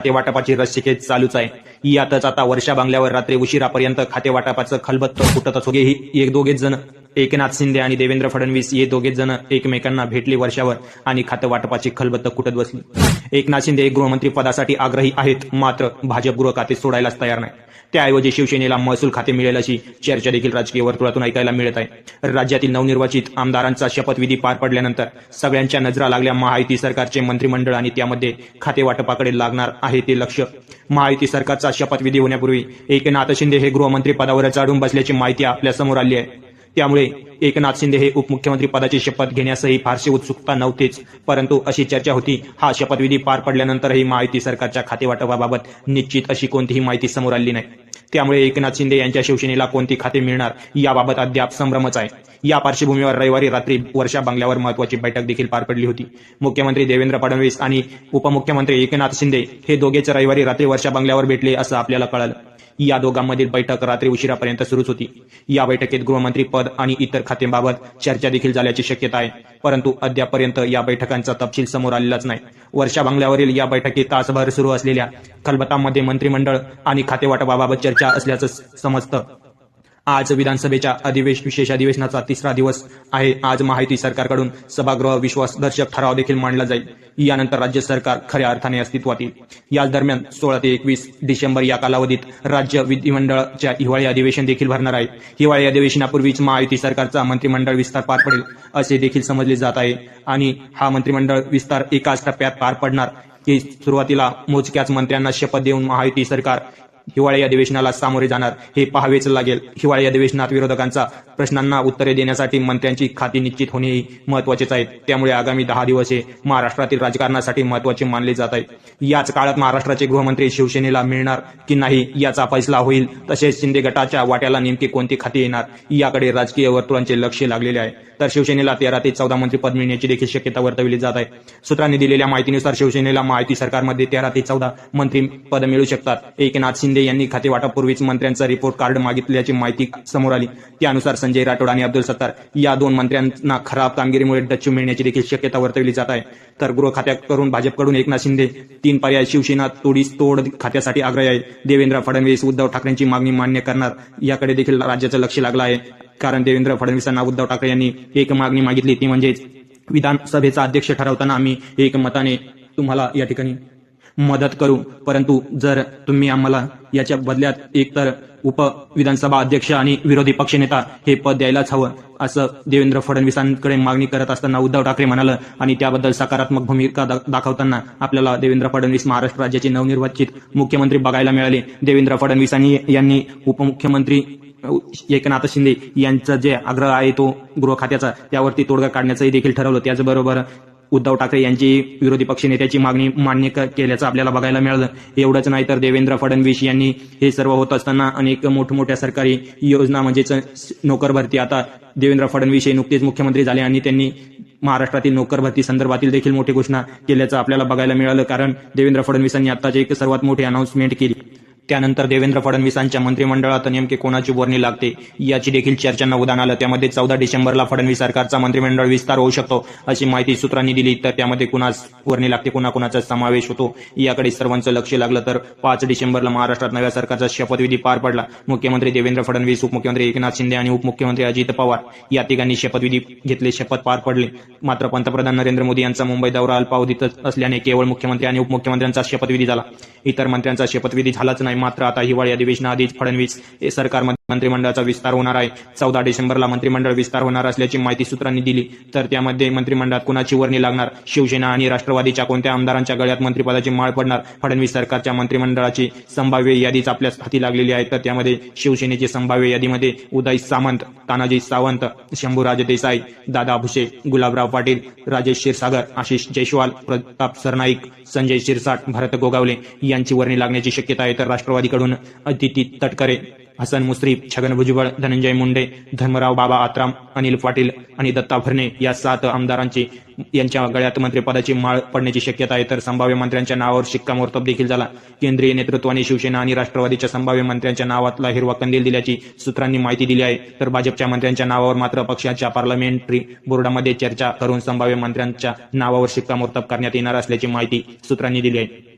खाते वाटपाची रस्सिकेत चालूच आहे. यातच आता वर्षा बांगल्यावर रात्री उशिरापर्यंत खाते वाटपाचं खलबत्त फुटत असोगे ही एक दोघेच जण एकनाथ शिंदे आणि देवेंद्र फडणवीस हे दोघे जण एकमेकांना भेटले वर्षावर आणि खातं वाटपाची खलबत्त कुटत बसली? एकनाथ शिंदे गृहमंत्री पदासाठी आग्रही आहेत मात्र भाजप गृह खाते सोडायलाच तयार नाही. त्याऐवजी शिवसेनेला महसूल खाते मिळेल अशी चर्चा देखील राजकीय वर्तुळातून ऐकायला मिळत आहे. राज्यातील नवनिर्वाचित आमदारांचा शपथविधी पार पडल्यानंतर सगळ्यांच्या नजरा लागल्या महायुती सरकारचे मंत्रिमंडळ आणि त्यामध्ये खाते वाटपाकडे लागणार आहे ते लक्ष. महायुती सरकारचा शपथविधी होण्यापूर्वी एकनाथ शिंदे हे गृहमंत्री पदावर चढून बसल्याची माहिती आपल्यासमोर आली आहे. त्यामुळे एकनाथ शिंदे हे उपमुख्यमंत्री पदाची शपथ घेण्यासही फारशी उत्सुकता नव्हतीच. परंतु अशी चर्चा होती. हा शपथविधी पार पडल्यानंतरही महायुती सरकारच्या खातेवाटपाबाबत निश्चित अशी कोणतीही माहिती समोर आली नाही. त्यामुळे एकनाथ शिंदे यांच्या शिवसेनेला कोणती खाते मिळणार याबाबत अद्याप संभ्रमच आहे. या पार्श्वभूमीवर रविवारी रात्री वर्षा बंगल्यावर महत्वाची बैठक देखील पार पडली होती. मुख्यमंत्री देवेंद्र फडणवीस आणि उपमुख्यमंत्री एकनाथ शिंदे हे दोघेच रविवारी रात्री वर्षा बंगल्यावर भेटले असं आपल्याला कळालं. या दोघांमधील बैठक रात्री उशिरापर्यंत सुरूच होती. या बैठकीत गृहमंत्री पद आणि इतर खात्यांबाबत चर्चा देखील झाल्याची शक्यता आहे. परंतु अद्यापर्यंत या बैठकांचा तपशील समोर आलेलाच नाही. वर्षा बंगल्यावरील या बैठकीत तासभर सुरू असलेल्या खलबतामध्ये मंत्रिमंडळ आणि खातेवाटपाबाबत चर्चा असल्याचं समजतं. आज विधानसभेच्या अधिवेश विशेष अधिवेशनाचा तिसरा दिवस आहे. आज माहिती सरकारकडून सभागृह विश्वासदर्शक ठराव देखील मांडला जाईल. यानंतर राज्य सरकार खऱ्या अर्थाने अस्तित्वात येईल. याच दरम्यान सोळा ते एकवीस डिसेंबर या कालावधीत राज्य विधिमंडळाच्या हिवाळी अधिवेशन देखील भरणार आहे. हिवाळी अधिवेशनापूर्वीच महायुती सरकारचा मंत्रिमंडळ विस्तार पार पडेल असे देखील समजले जात आहे. आणि हा मंत्रिमंडळ विस्तार एकाच टप्प्यात पार पडणार. की सुरुवातीला मोजक्याच मंत्र्यांना शपथ देऊन महायुती सरकार हिवाळी अधिवेशनाला सामोरे जाणार हे पाहावेच लागेल. हिवाळी अधिवेशनात विरोधकांचा प्रश्नांना उत्तरे देण्यासाठी मंत्र्यांची खाती निश्चित होणेही महत्वाचेच आहे. त्यामुळे आगामी दहा दिवस हे महाराष्ट्रातील राजकारणासाठी महत्त्वाचे मानले जात आहे. याच काळात महाराष्ट्राचे गृहमंत्री शिवसेनेला मिळणार की नाही याचा फैसला होईल. तसेच शिंदे गटाच्या वाट्याला नेमके कोणती खाती येणार याकडे राजकीय वर्तुळांचे लक्ष लागलेले आहे. तर शिवसेनेला तेरा ते चौदा मंत्रीपद मिळण्याची देखील शक्यता वर्तवली जात आहे. सूत्रांनी दिलेल्या माहितीनुसार शिवसेनेला माहिती सरकारमध्ये तेरा ते चौदा मंत्री पद मिळू शकतात. एकनाथ शिंदे यांनी खाते वाटापूर्वीच मंत्र्यांचा रिपोर्ट कार्ड मागितल्याची माहिती समोर आली. त्यानुसार संजय राठोड आणि अब्दुल सत्तार या दोन मंत्र्यांना खराब कामगिरीमुळे डच्चू मिळण्याची देखील शक्यता वर्तवली जात आहे. तर गृह खात्याकडून भाजपकडून एकनाथ शिंदे तीन पर्याय शिवसेना तोडीस तोड खात्यासाठी आग्रही आहे देवेंद्र फडणवीस उद्धव ठाकरेंची मागणी मान्य करणार याकडे देखील राज्याचं लक्ष लागलं आहे. कारण देवेंद्र फडणवीसांना उद्धव ठाकरे यांनी एक मागणी मागितली ती म्हणजेच विधानसभेचा अध्यक्ष ठरवताना आम्ही एक मताने तुम्हाला या ठिकाणी मदत करू. परंतु जर तुम्ही आम्हाला याच्या बदल्यात एकतर उप विधानसभा अध्यक्ष आणि विरोधी पक्षनेता हे पद द्यायलाच हवं असं देवेंद्र फडणवीसांकडे मागणी करत असताना उद्धव ठाकरे म्हणालं आणि त्याबद्दल सकारात्मक भूमिका दा- दाखवताना आपल्याला देवेंद्र फडणवीस महाराष्ट्र राज्याचे नवनिर्वाचित मुख्यमंत्री बघायला मिळाले. देवेंद्र फडणवीसांनी यांनी उपमुख्यमंत्री एकनाथ शिंदे यांचा जे आग्रह आहे तो गृह खात्याचा त्यावरती तोडगा काढण्याचंही देखील ठरवलं. त्याचबरोबर उद्धव ठाकरे यांची विरोधी पक्षनेत्याची मागणी मान्य केल्याचं आपल्याला बघायला मिळालं. एवढंच नाही तर देवेंद्र फडणवीस यांनी हे सर्व होत असताना अनेक मोठमोठ्या सरकारी योजना म्हणजेच नोकर भरती. आता देवेंद्र फडणवीस हे नुकतेच मुख्यमंत्री झाले आणि त्यांनी महाराष्ट्रातील नोकर भरती संदर्भातील देखील मोठी घोषणा केल्याचं आपल्याला बघायला मिळालं. कारण देवेंद्र फडणवीसांनी आताच एक सर्वात मोठी अनाउन्समेंट केली. त्यानंतर देवेंद्र फडणवीसांच्या मंत्रिमंडळात नेमके कोणाची वर्णी लागते याची देखील चर्चांना उदाहरण आलं. त्यामध्ये चौदा डिसेंबरला फडणवीस सरकारचा मंत्रिमंडळ विस्तार होऊ शकतो अशी माहिती सूत्रांनी दिली. तर त्यामध्ये कुणास वर्णी लागते कुणाकुणाचा समावेश होतो याकडे सर्वांचं लक्ष लागलं. तर पाच डिसेंबरला महाराष्ट्रात नव्या सरकारचा शपथविधी पार पडला. मुख्यमंत्री देवेंद्र फडणवीस उपमुख्यमंत्री एकनाथ शिंदे आणि उपमुख्यमंत्री अजित पवार या तिघांनी शपथविधी घेतले शपथ पार पडले. मात्र पंतप्रधान नरेंद्र मोदी यांचा मुंबई दौरा अल्पावधीतच असल्याने केवळ मुख्यमंत्री आणि उपमुख्यमंत्र्यांचा शपथविधी झाला. इतर मंत्र्यांचा शपथविधी झालाच नाही. मात्र आता हिवाळी अधिवेशनाआधीच फडणवीस हे सरकारमध्ये मंत्रिमंडळाचा विस्तार होणार आहे. चौदा डिसेंबरला मंत्रिमंडळ विस्तार होणार असल्याची माहिती सूत्रांनी दिली. तर त्यामध्ये मंत्रिमंडळात कुणाची वर्णी लागणार? शिवसेना आणि राष्ट्रवादीच्या कोणत्या आमदारांच्या गळ्यात मंत्रिपदाची माळ पडणार? फडणवीस सरकारच्या मंत्रिमंडळाची संभाव्य यादीच आपल्या हाती लागलेली आहे. तर त्यामध्ये शिवसेनेची संभाव्य यादीमध्ये उदय सामंत तानाजी सावंत शंभूराज देसाई दादा भुसे गुलाबराव पाटील राजेश क्षीरसागर आशिष जयस्वाल प्रताप सरनाईक संजय शिरसाट भरत गोगावले यांची वर्णी लागण्याची शक्यता आहे. तर राष्ट्रवादीकडून अदिती तटकरे हसन मुश्रीफ छगन भुजबळ धनंजय मुंडे धर्मराव बाबा आत्राम अनिल पाटील आणि दत्ता भरणे या सात आमदारांची यांच्या गळ्यात मंत्रिपदाची माळ पडण्याची शक्यता आहे. तर संभाव्य मंत्र्यांच्या नावावर शिक्कामोर्तब देखील झाला. केंद्रीय नेतृत्वाने शिवसेना आणि राष्ट्रवादीच्या संभाव्य मंत्र्यांच्या नावातला हिरवा कंदील दिल्याची सूत्रांनी माहिती दिली आहे. तर भाजपच्या मंत्र्यांच्या नावावर मात्र पक्षाच्या पार्लमेंटरी बोर्डामध्ये चर्चा करून संभाव्य मंत्र्यांच्या नावावर शिक्कामोर्तब करण्यात येणार असल्याची माहिती सूत्रांनी दिली आहे.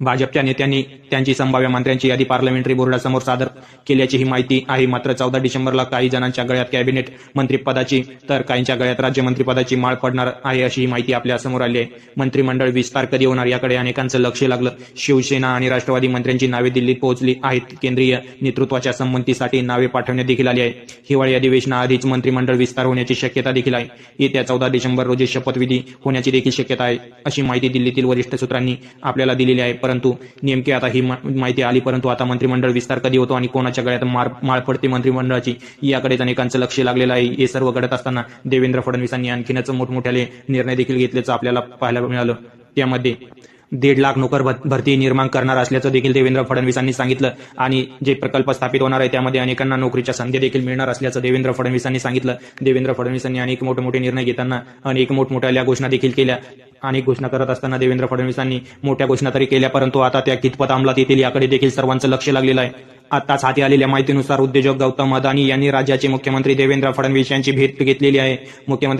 भाजपच्या नेत्यांनी त्यांची संभाव्य मंत्र्यांची यादी पार्लमेंटरी बोर्डासमोर सादर केल्याची ही माहिती आहे. मात्र चौदा डिसेंबरला काही जणांच्या गळ्यात कॅबिनेट मंत्रिपदाची तर काहींच्या गळ्यात राज्यमंत्रीपदाची माळ पडणार आहे अशी ही माहिती आपल्यासमोर आली आहे. मंत्रिमंडळ विस्तार कधी होणार याकडे अनेकांचं लक्ष लागलं. शिवसेना आणि राष्ट्रवादी मंत्र्यांची नावे दिल्लीत पोहोचली आहेत. केंद्रीय नेतृत्वाच्या संमतीसाठी नावे पाठवण्यात देखील आली आहे. हिवाळी अधिवेशनाआधीच मंत्रिमंडळ विस्तार होण्याची शक्यता देखील आहे. येत्या चौदा डिसेंबर रोजी शपथविधी होण्याची देखील शक्यता आहे अशी माहिती दिल्लीतील वरिष्ठ सूत्रांनी आपल्याला दिलेली आहे. परंतु नेमकी आता ही माहिती आली परंतु आता मंत्रिमंडळ विस्तार कधी होतो आणि कोणाच्या गळ्यात मार माळ पडते मंत्रिमंडळाची याकडेच अनेकांचं लक्ष लागलेलं आहे. हे सर्व घडत असताना देवेंद्र फडणवीसांनी आणखीनच मोठमोठ्याले निर्णय देखील घेतल्याचं आपल्याला पाहायला मिळालं. त्यामध्ये दीड लाख नोकर भर- भरती निर्माण करणार असल्याचं देखील देवेंद्र फडणवीसांनी सांगितलं. आणि जे प्रकल्प स्थापित होणार आहे त्यामध्ये अनेकांना नोकरीच्या संधी देखील मिळणार असल्याचं देवेंद्र फडणवीसांनी सांगितलं. देवेंद्र फडणवीसांनी अनेक मोठमोठे निर्णय घेताना अनेक मोठमोठ्या घोषणा देखील केल्या. अनेक घोषणा करत असताना देवेंद्र फडणवीसांनी मोठ्या घोषणा तरी केल्या परंतु आता त्या कितपत अंमलात येतील याकडे देखील सर्वांचं लक्ष लागलेलं आहे. आताच हाती आलेल्या माहितीनुसार उद्योजक गौतम अदानी यांनी राज्याचे मुख्यमंत्री देवेंद्र फडणवीस यांची भेट घेतलेली आहे. मुख्यमंत्री